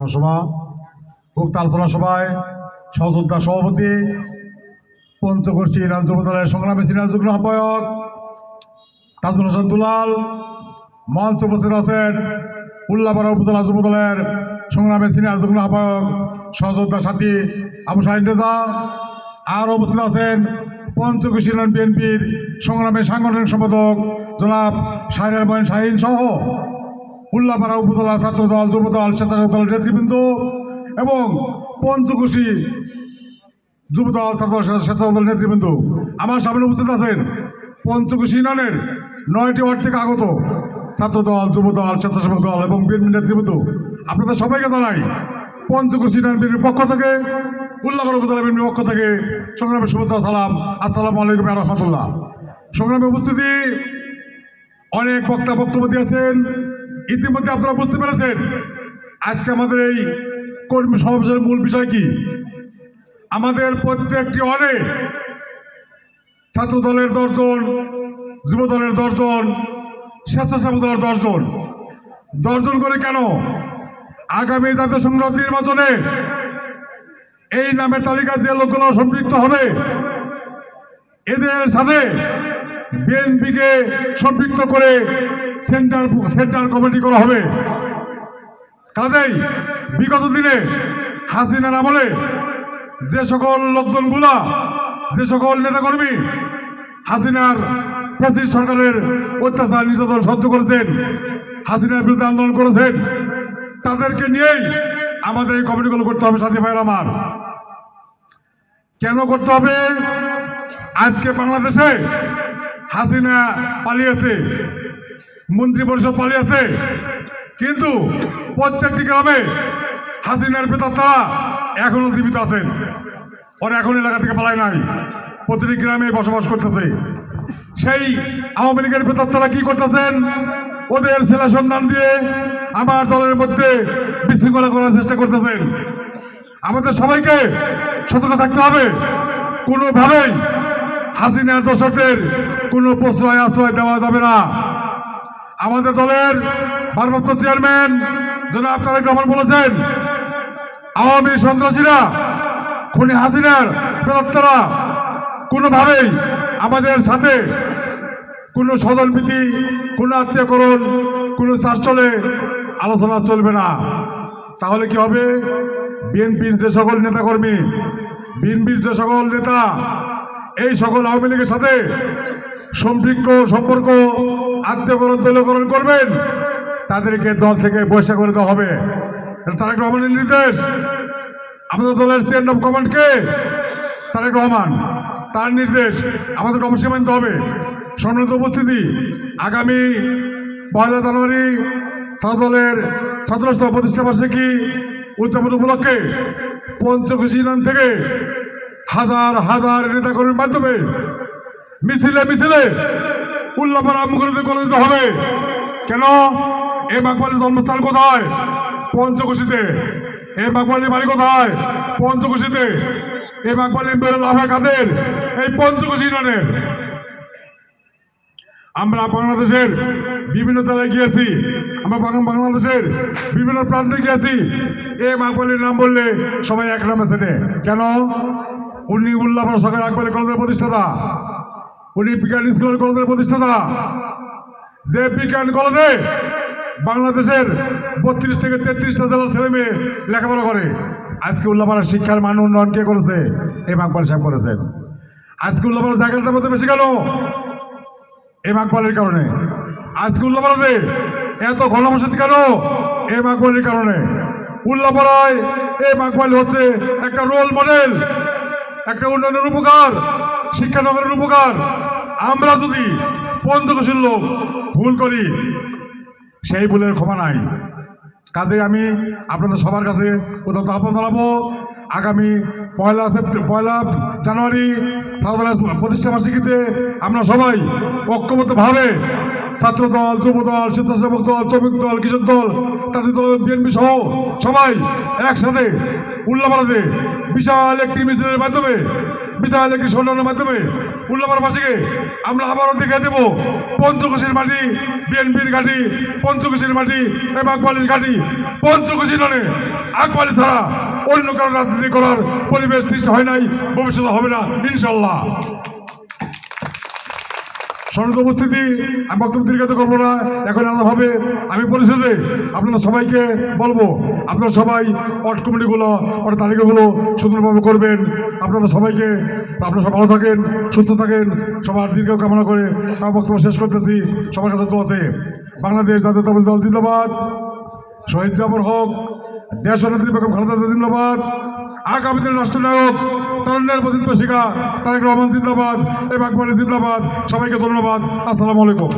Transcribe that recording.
সভা আলোচনা সভায় সহযোদ্ধা সভাপতি পঞ্চগোষ্ঠী রাজ্য দলের সংগ্রামী সিনিয়র আহ্বায়ক তাজমুল হাসান দুলাল মঞ্চ উপস্থিত আছেন উল্লাপাড়া উপজেলা যুব দলের সংগ্রামী সিনিয়র যুগ্ম আহ্বায়ক, সহযোদ্ধা সাথী আবু শাহিন রেজা। আর উপস্থিত আছেন পঞ্চকোশী বিএনপির সংগ্রামী সাংগঠনিক সম্পাদক জনাব শাহিনের ময়ন শাহিন সহ উল্লাপাড়া উপজেলা ছাত্র দল যুব দল স্বেচ্ছাসেবক দলের নেতৃবৃন্দ এবং পঞ্চকোশী যুব দল ছাত্র স্বেচ্ছাসেবক দলের নেতৃবৃন্দ। আমার সামনে উপস্থিত আছেন পঞ্চকোশী ইউনিয়নের নয়টি ওয়ার্ড থেকে আগত ছাত্র দল যুব দল স্বেচ্ছাসেবক দল এবং বিএনপি নেতৃবৃন্দ। আপনাদের সবাইকে জানাই, পঞ্চকোশী ইউনিয়ন বিএনপির পক্ষ থেকে, উল্লাপাড়া উপজেলা বিএনপির পক্ষ থেকে সংগ্রামের শুভেচ্ছা সালাম। আসসালামু আলাইকুম রহমতুল্লাহ। সংগ্রামে উপস্থিতি, অনেক বক্তা বক্তব্য দিয়েছেন। ইতিমধ্যে আপনারা বুঝতে পেরেছেন, আজকে আমাদের এই কর্মী সমাবেশের মূল বিষয় কি? আমাদের প্রত্যেকটি অনেক ছাত্র দলের দশজন যুব দলের দশজন, স্বেচ্ছাসেবক দলের দশজন। দশজন করে কেন? আগামী জাতীয় সংসদ নির্বাচনে এই নামের তালিকা যে লোকগুলো সম্পৃক্ত হবে, এদের সাথে বিএনপিকে সম্পৃক্ত করে সেন্টার সেন্টার কমিটি করা হবে। কাজেই বিগত দিনে হাসিনার আমলে যে সকল লোকজনগুলা, যে সকল নেতাকর্মী হাসিনার ফ্যাসিস্ট সরকারের অত্যাচার, নির্যাতন সহ্য করেছেন, হাসিনার বিরুদ্ধে আন্দোলন করেছেন, তাদেরকে নিয়েই আমাদের এই কমিটিগুলো করতে হবে সাথী ভাইয়ের আমার। কেন করতে হবে? আজকে বাংলাদেশে হাসিনা পালিয়েছে, মন্ত্রী পরিষদ পালিয়েছে, কিন্তু প্রত্যেকটি গ্রামে হাসিনার বেতার তারা এখনও জীবিত আছেন। ওরা এখন এলাকা থেকে পালায় নাই। প্রতিটি গ্রামে বসবাস করতেছে। সেই আওয়ামী লীগের বেতার তারা কি করতেছেন? ওদের ছেলে সন্ধান দিয়ে আমার দলের মধ্যে বিশৃঙ্খলা করার চেষ্টা করতেছেন। আমাদের সবাইকে সতর্ক থাকতে হবে। কোনোভাবেই হাসিনার দর্শকদের কোনো প্রশ্রয় আশ্রয় দেওয়া যাবে না। আমাদের দলের ভারপ্রাপ্ত চেয়ারম্যান জনাব তারেক রহমান বলেছেন, আওয়ামী সন্ত্রাসীরা, খুনি হাসিনার প্রেতাত্মারা কোনোভাবেই আমাদের সাথে কোনো স্বজনপ্রীতি, কোনো আত্মীয়করণ, কোনো চাষচলে আলোচনা চলবে না। তাহলে কি হবে? বিএনপির যে সকল নেতাকর্মী, বিএনপির যে সকল নেতা এই সকল আওয়ামী লীগের সাথে সম্পৃক্ত, সম্পর্ক, আত্মীয়করণ তৈলকরণ করবেন। তাদেরকে দল থেকে বৈশা করে দেওয়া হবে। তারেক রহমানের নির্দেশ। আমাদের দলের চেয়ার অফ কমান্ডকে তারেক রহমান। তার নির্দেশ আমাদের অবশ্যই মানতে হবে। সম্মানিত উপস্থিতি, আগামী পয়লা জানুয়ারি ছাত্র দলের ছাত্রস্থ প্রতিষ্ঠা বার্ষিকী উদযাপন উপলক্ষে পঞ্চকোশী ইউনিয়ন থেকে হাজার হাজার নেতাকর্মীর মাধ্যমে মিছিলে মিছিলে উল্লাপাড়া মুখরিত করে দিতে হবে। কেন? এ বাগবালির জন্মস্থান কোথায়? পঞ্চকোশীতে। এ বাগবালির বাড়ি কোথায়? পঞ্চকোশীতে। এ বাগবালির বেরোল লাভা কাদের এই পঞ্চকোশী ইউনিয়নের। আমরা বাংলাদেশের বিভিন্ন জেলায় গিয়েছি। আমরা বাংলাদেশের বিভিন্ন প্রান্তে গিয়েছি। এ মাকবালির নাম বললে সবাই এক নামে চেনে। কেন? উনি উল্লাহ সরকার আকবলী কলেজের প্রতিষ্ঠাতা। উনি বিজ্ঞান স্কুল কলেজের প্রতিষ্ঠাতা। যে বিজ্ঞান কলেজে বাংলাদেশের বত্রিশ থেকে তেত্রিশটা জেলার ছেলে মেয়ে লেখাপড়া করে, আজকে উল্লাপাড়ার শিক্ষার মান উন্নয়ন কে করেছে? এই মাকবাল সাহেব করেছেন। আজকে উল্লাপাড়ার জায়গাটার মধ্যে বেশি গেল এই মাকবালের কারণে। আজকে উল্লাপাড়াতে এত ঘনবসতি কেন? এই মাকবালের কারণে। উল্লাপাড়ায় এই মাকবাল হচ্ছে একটা রোল মডেল একটা উন্নয়নের উপকার, শিক্ষানগরের উপকার। আমরা যদি পঞ্চকোশীর লোক ভুল করি, সেই ভুলের ক্ষমা নাই। কাজে আমি আপনাদের সবার কাছে উদাহরণ আহ্বান জানাব, আগামী পয়লা পয়লা জানুয়ারি সাধারণ প্রতিষ্ঠা বার্ষিকীতে আমরা সবাই ঐক্যবদ্ধভাবে ছাত্র দল যুব দল স্বেচ্ছাসেবক দল, শ্রমিক দল, কৃষক দল, তাদের দল, বিএনপি সহ সবাই একসাথে উল্লাপাড়াতে বিশাল একটি মিছিলের মাধ্যমে, বিশাল একটি সম্মেলনের মাধ্যমে উল্লাপাড়াবাসীকে আমরা আবারও দেখে দেব পঞ্চকোশীর মাটি, বিএনপির ঘাটি, পঞ্চকোশীর মাটি এবং আকবালির ঘাটি। পঞ্চকোশী নয় আকবালি ছাড়া অন্য কারও রাজনীতি করার পরিবেশ সৃষ্টি হয় নাই, ভবিষ্যতে হবে না ইনশাল্লাহ সনদ উপস্থিতি আমি বক্তব্য দীর্ঘায়িত করব না। এখন আলাদা হবে আমি পরিশেষে আপনারা সবাইকে বলব, আপনারা সবাই অট কমিটিগুলো অট তালিকাগুলো সুন্দরভাবে করবেন। আপনারা সবাইকে, আপনারা সব ভালো থাকেন, সুস্থ থাকেন, সবার দীর্ঘ কামনা করে আমার বক্তব্য শেষ করতেছি। সবার কাছে তো আছে বাংলাদেশ জাতীয়তাবাদী দল জিন্দাবাদ। শহীদ জাফর হক, দেশ নেত্রী বেগম খালেদা জিন্দাবাদ। আগামী দিনের রাষ্ট্রনায়ক তরুণের শিখা তারেক রহমান জিন্দাবাদ এবং আকবর জিন্দাবাদ। সবাইকে ধন্যবাদ। আসসালামু আলাইকুম।